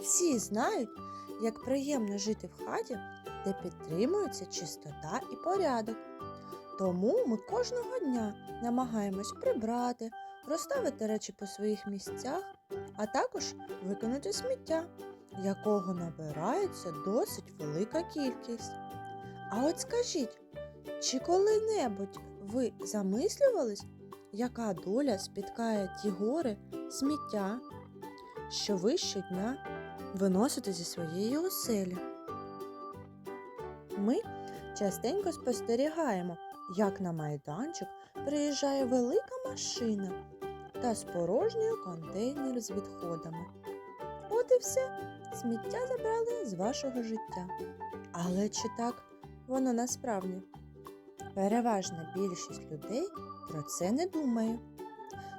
Всі знають, як приємно жити в хаті, де підтримується чистота і порядок. Тому ми кожного дня намагаємось прибрати, розставити речі по своїх місцях, а також викинути сміття, якого набирається досить велика кількість. А от скажіть, чи коли-небудь ви замислювались, яка доля спіткає ті гори сміття, що ви щодня виносите зі своєї оселі? Ми частенько спостерігаємо, як на майданчик приїжджає велика машина та спорожнює контейнер з відходами. От і все, сміття забрали з вашого життя. Але чи так воно насправді? Переважна більшість людей про це не думає.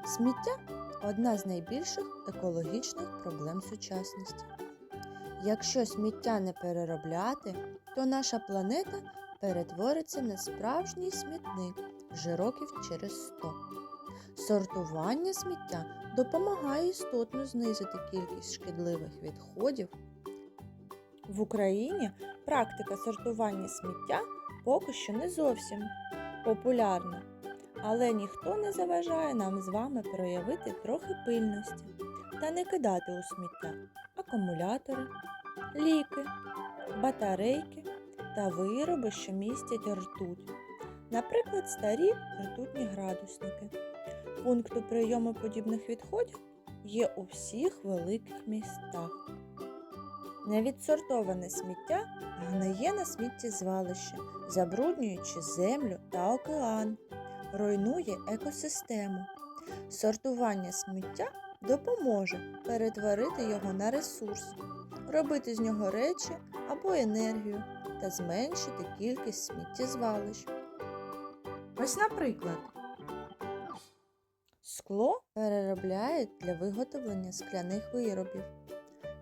Сміття одна з найбільших екологічних проблем сучасності. Якщо сміття не переробляти, то наша планета перетвориться на справжній смітник вже років через 100. Сортування сміття допомагає істотно знизити кількість шкідливих відходів. В Україні практика сортування сміття поки що не зовсім популярна, але ніхто не заважає нам з вами проявити трохи пильності та не кидати у сміття акумулятори, ліки, батарейки та вироби, що містять ртуть, наприклад, старі ртутні градусники. Пункту прийому подібних відходів є у всіх великих містах. Невідсортоване сміття гниє на сміттєзвалище, забруднюючи землю та океан, руйнує екосистему. Сортування сміття допоможе перетворити його на ресурс, робити з нього речі або енергію та зменшити кількість сміттєзвалищ. Ось, наприклад, скло переробляють для виготовлення скляних виробів.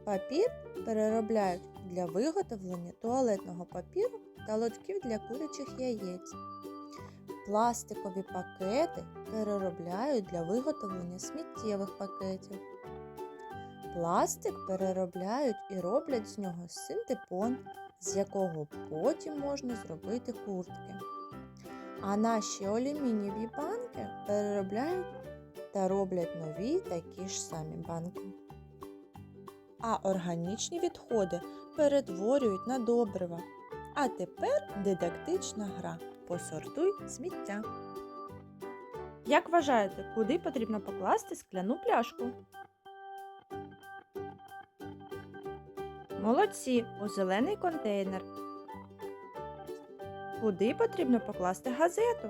Папір переробляють для виготовлення туалетного папіру та лотків для курячих яєць. Пластикові пакети переробляють для виготовлення сміттєвих пакетів. Пластик переробляють і роблять з нього синтепон, з якого потім можна зробити куртки. А наші алюмінієві банки переробляють та роблять нові такі ж самі банки. А органічні відходи перетворюють на добрива. А тепер дидактична гра. Посортуй сміття. Як вважаєте, куди потрібно покласти скляну пляшку? Молодці у зелений контейнер. Куди потрібно покласти газету?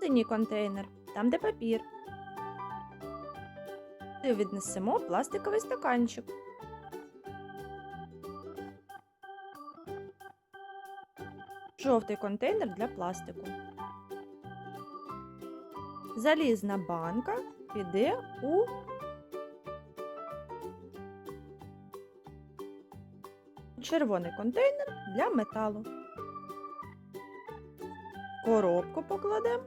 Синій контейнер, там де папір. І віднесемо пластиковий стаканчик. Жовтий контейнер для пластику. Залізна банка піде у червоний контейнер для металу. Коробку покладемо.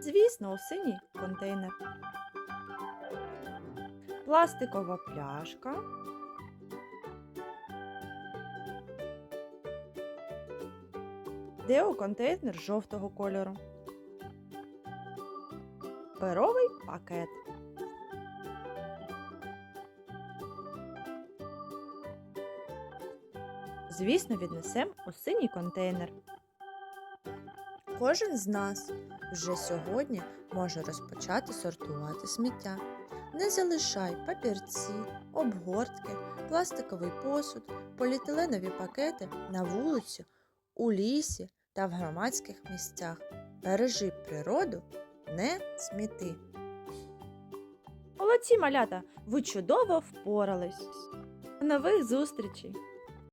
Звісно, у синій контейнер. Пластикова пляшка. Де у контейнер жовтого кольору. Перовий пакет. Звісно, віднесемо у синій контейнер. Кожен з нас вже сьогодні може розпочати сортувати сміття. Не залишай папірці, обгортки, пластиковий посуд, поліетиленові пакети на вулиці, у лісі та в громадських місцях. Бережи природу, не сміти. Молодці, малята! Ви чудово впорались. Нових зустрічей!